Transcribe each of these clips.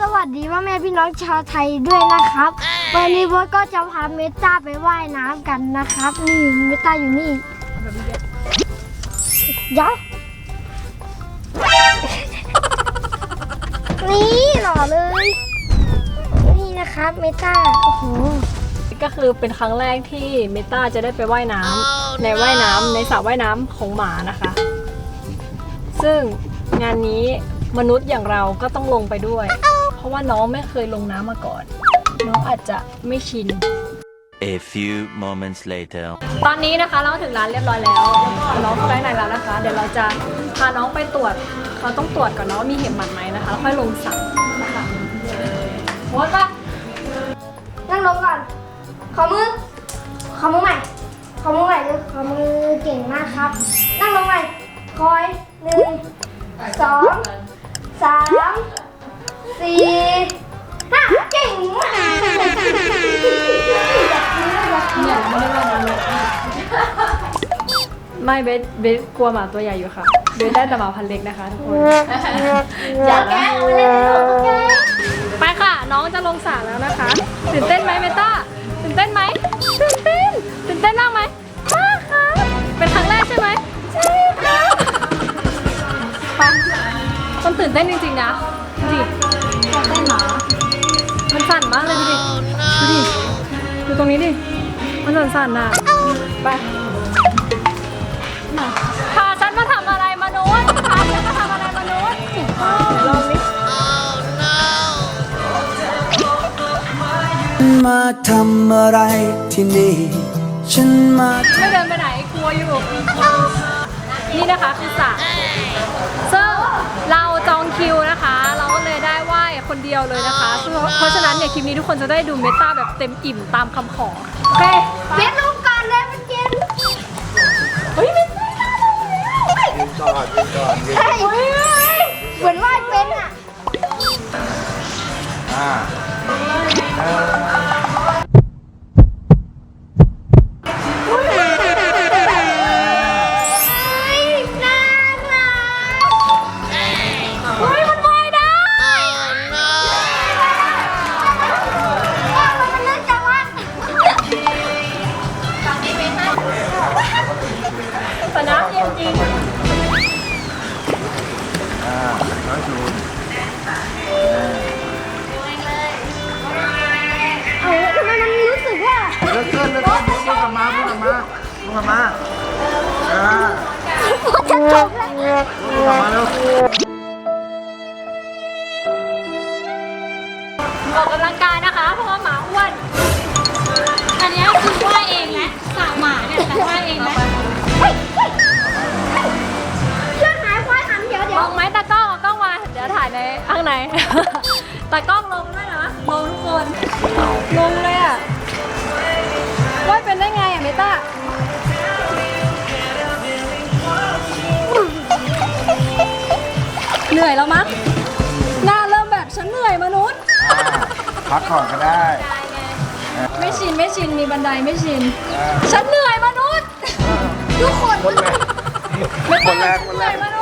สวัสดีพ่อแม่พี่น้องชาวไทยด้วยนะครับ วันนี้โบทก็จะพาเมตาไปว่ายน้ำกันนะครับ นี่เมตาอยู่นี่เดี๋ยวนี่หล่อเลย นี่นะครับเมตาโอ้โห ก็คือเป็นครั้งแรกที่เมตาจะได้ไปว่ายน้ำในว่ายน้ำในสระว่ายน้ำของหมานะคะ ซึ่งงานนี้มนุษย์อย่างเราก็ต้องลงไปด้วยเพ ราะว่าน้องไม่เคยลงน้ำมาก่อน น้องอาจจะไม่ชิน A few moments later. ตอนนี้นะคะเราถึงร้านเรียบร้อยแล้ว แล้วก็น้องเข้าไปในร้านนะคะ เดี๋ยวเราจะพาน้องไปตรวจเขาต้องตรวจก่อนเนาะว่ามีเห็บหมัดไหมนะคะแล้วค่อยลงสระนะคะโพสต์ปะนั่งลงก่อน ขอมือ ขอมือใหม่ ขอมือใหม่เลยขอมือเก่งมากครับ นั่งลงใหม่ คอยหนึ่งสองสาม ไม่เบสเบสกลัวหมาตัวใหญ่อยู่ค่ะ เบสได้แต่หมาพันเล็กนะคะทุกคนอยากแกล้งมาเล่นสนุกแกล้งไปค่ะ น้องจะลงสระแล้วนะคะตื่นเต้นไหมเมตาตื่นเต้นไหมตื่นเต้นตื่นเต้นมากไหมมากค่ะเป็นครั้งแรกใช่ไหมใช่ค่ะไปมันตื่นเต้นจริงๆนะดูดิตื่นเต้นหมามันสั่นมากเลยดูดิดูดิดูตรงนี้ดิมันสั่นๆน่ะ ลองดิมาทำอะไรที่นี่ ฉันมาไม่เดินไปไหนกลัวอยู่ นี่นะคะคือสระซึ่งเราจองคิวนะคะ เราก็เลยได้ไหว้คนเดียวเลยนะคะซึ่งเพราะฉะนั้นเนี่ยคลิปนี้ทุกคนจะได้ดูเมตาแบบเต็มอิ่มตามคำขอ โอเค กลับมาอ่ามันจะจบแล้วพูดกลับมาเร็วออกกำลังกายนะคะเพราะว่าหมาอ้วน อันนี้คือว่ายเองนะสาวหมาเนี่ยแต่ว่ายเองนะช่วยหายควายหันเดี๋ยวเดี๋ลยวงไหมตากล้องเอากล้องมาเดี๋ยวถ่ายในข้างใน ตากล้องลงด้วยนะลงทุกคนลงเลยอะว่ายเป็นได้ไงอะเมตา นื่อยแล้วมั้งหน้าเริ่มแบบฉันเหนื่อยมนุษย์อ่าพักก่อนก็ได้ไม่ชินไม่ชินมีบันไดไม่ชิน ฉันเหนื่อยมนุษย์ ทุกคนคนแรกไม่คนแรกฉัคนเหแรนื่อกยมน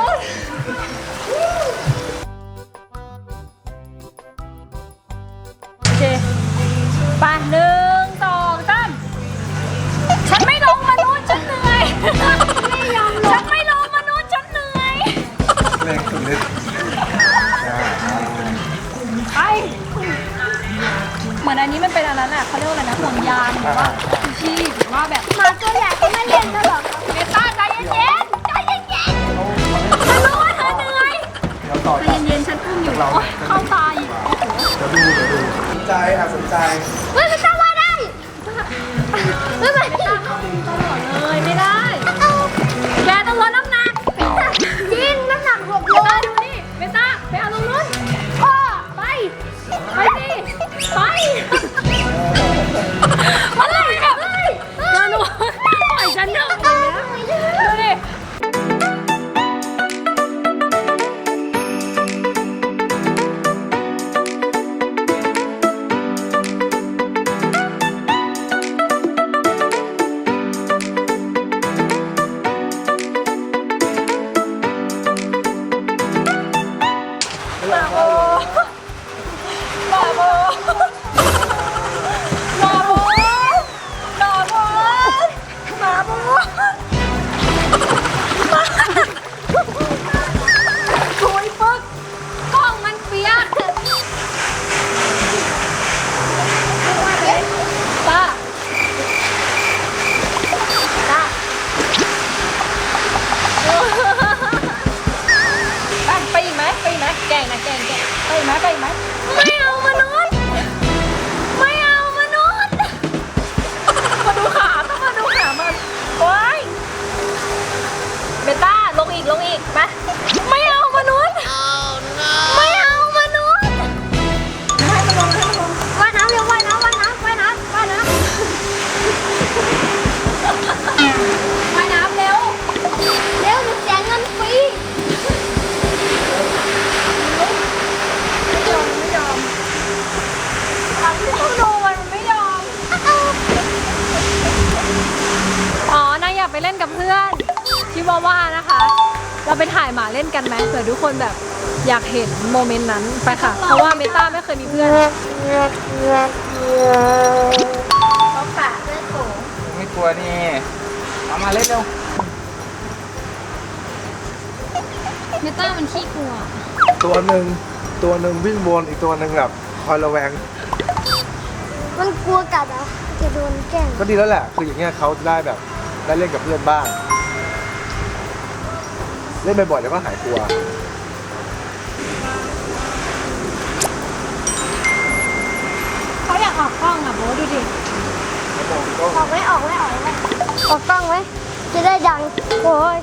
ุษย์ เป็นอันนั้นอะเขาเรียกว่าอะไรนะห่วงยางหรือว่าชีพหรือว่าแบบหมาตัวใหญ่ก็ไม่เล่นนะหรอกเมตาใจเย็นๆใจเย็นๆฉันรู้ว่าเธอเหนื่อยเดี๋ยวต่อใจจากเย็นๆฉันอุ้มอยู่โอ๊ยเข้าตาอีกเดี๋ยวดูเดี๋ยวดูสนใจอะสนใจ เฮ้ยมันต้องว่า ไหม กับเพื่อนชิวาว่านะคะ เราไปถ่ายหมาเล่นกันไหมเผื่อทุกคนแบบอยากเห็นโมเมนต์นั้นไปค่ะ เพราะว่าเมตาไม่เคยมีเพื่อนเขาปะเพื่อนโถไม่กลัวนี่เอามาเล่นเร็วเมตามันขี้กลัว ตัวหนึ่งตัวหนึ่งวิ่งวนอีกตัวหนึ่งแบบคอยระแวง มันกลัวกัดเหรอะจะโดนแกล้งก็ดีแล้วแหละ คืออย่างเงี้ยเขาจะได้แบบ ได้เล่นกับเพื่อนบ้าง เล่นบ่อยๆแล้วก็หายกลัวเขาอยากออกกล้องอะโบทดูดิ ออกไหมออกไหมออกไหมออกกล้องไหมจะได้ดัง โอ้ย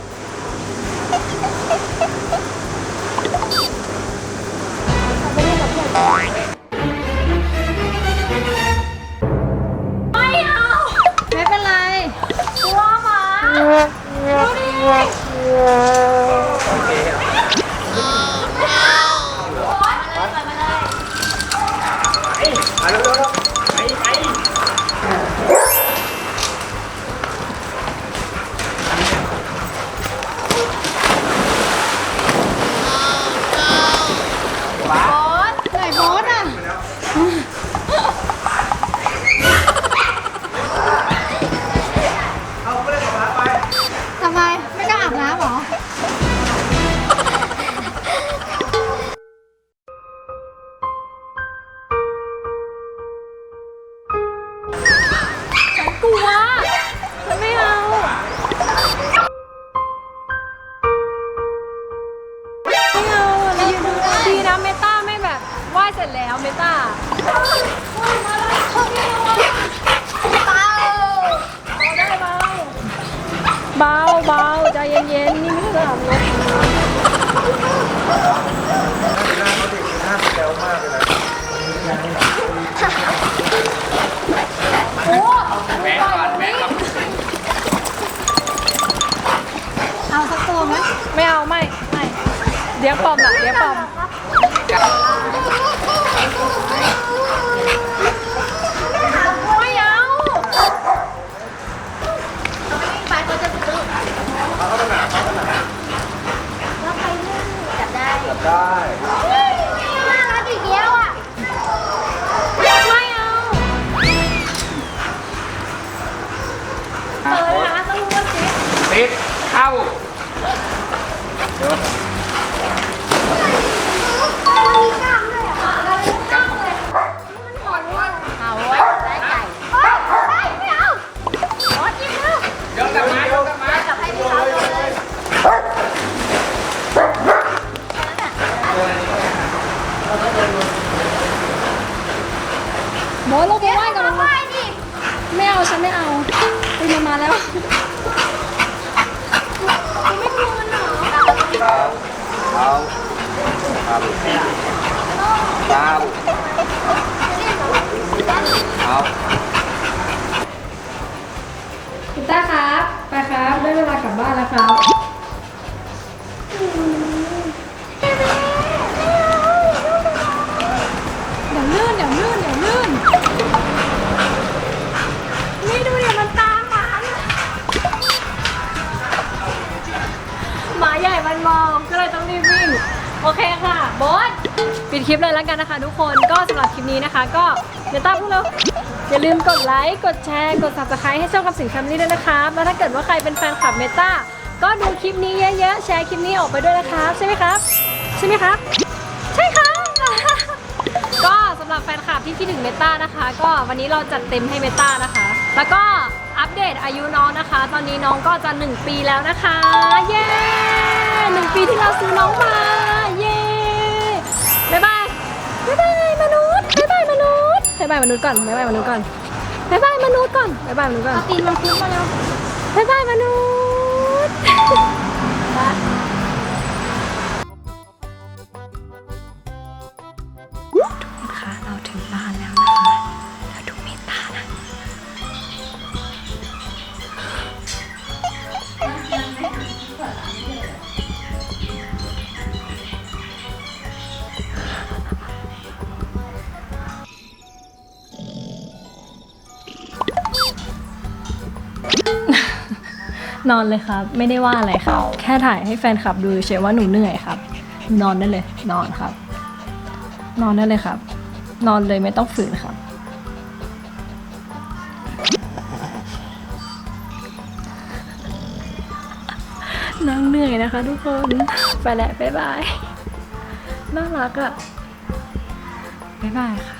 เอาไปเล่นกับเพื่อน สร็จแล้วเมตาเบาเบาใจเย็นๆ นี่ไม่ใช่สนามรบหน้าเขาเด็กหน้าแซวมากเลยนะแม่ก่อนแม่ก่อนเอาสักตัวไหมไม่เอาไม่ไม่เลี้ยงปอมอะเลี้ยงปอมเอา จับ ได้น่ารักอีกแล้วอะ ไม่เอาเออนะต้องรู้ว่าสิ ติดเข้า เวลากลับบ้านแล้วครับเดี๋ยวลื่นเดี๋ยวลื่นเดี๋ยวลื่นนี่ดูเดี๋ยวมันตามหมาเนี่ยหมาใหญ่มันมองก็เลยต้องรีบวิ่ง โอเคค่ะบอสปิดคลิปเลยแล้วกันนะคะทุกคนก็สำหรับคลิปนี้นะคะ ก็เดี๋ยวต้าพูดแล้ อย่าลืมกดไลค์กดแชร์กด subscribe ให้ช่องคำสิงแฟมลี่ด้วยนะครับแล้วถ้าเกิดว่าใครเป็นแฟนคลับเมตาก็ดูคลิปนี้เยอะๆ แชร์คลิปนี้ออกไปด้วยนะครับใช่ไหมครับ ใช่ไหมครับ ใช่ครับ ก็สำหรับแฟนคลับที่คิดถึงเมตานะคะ ก็วันนี้เราจัดเต็มให้เมตานะคะ แล้วก็อัปเดตอายุน้องนะคะ ตอนนี้น้องก็จะ 1 ปีแล้วนะคะ เย้หนึ่งปีที่เราซื้อน้องมา เย้บ๊ายบายบ๊ายบายายบายมนุษย์ก่อนบ๊ายบายมนุษย์ก่อนบ๊ายบายมนุษย์ก่อนบ๊ายบายมนุษย์ก่อนตีนมันคุ้นมาแล้วบ๊ายบายมนุษย์ค่ะเราถึงบ้านแล้วนะคะแล้วดูเมตานะ นอนเลยครับ ไม่ได้ว่าอะไรครับ แค่ถ่ายให้แฟนคลับดูเฉยว่าหนูเหนื่อยครับ นอนได้เลย นอนครับ นอนได้เลยครับ นอนเลยไม่ต้องฝืนครับ นางเหนื่อยนะคะทุกคน ไปแล้วบ๊ายบาย น่ารักอะบ๊ายบายค่ะ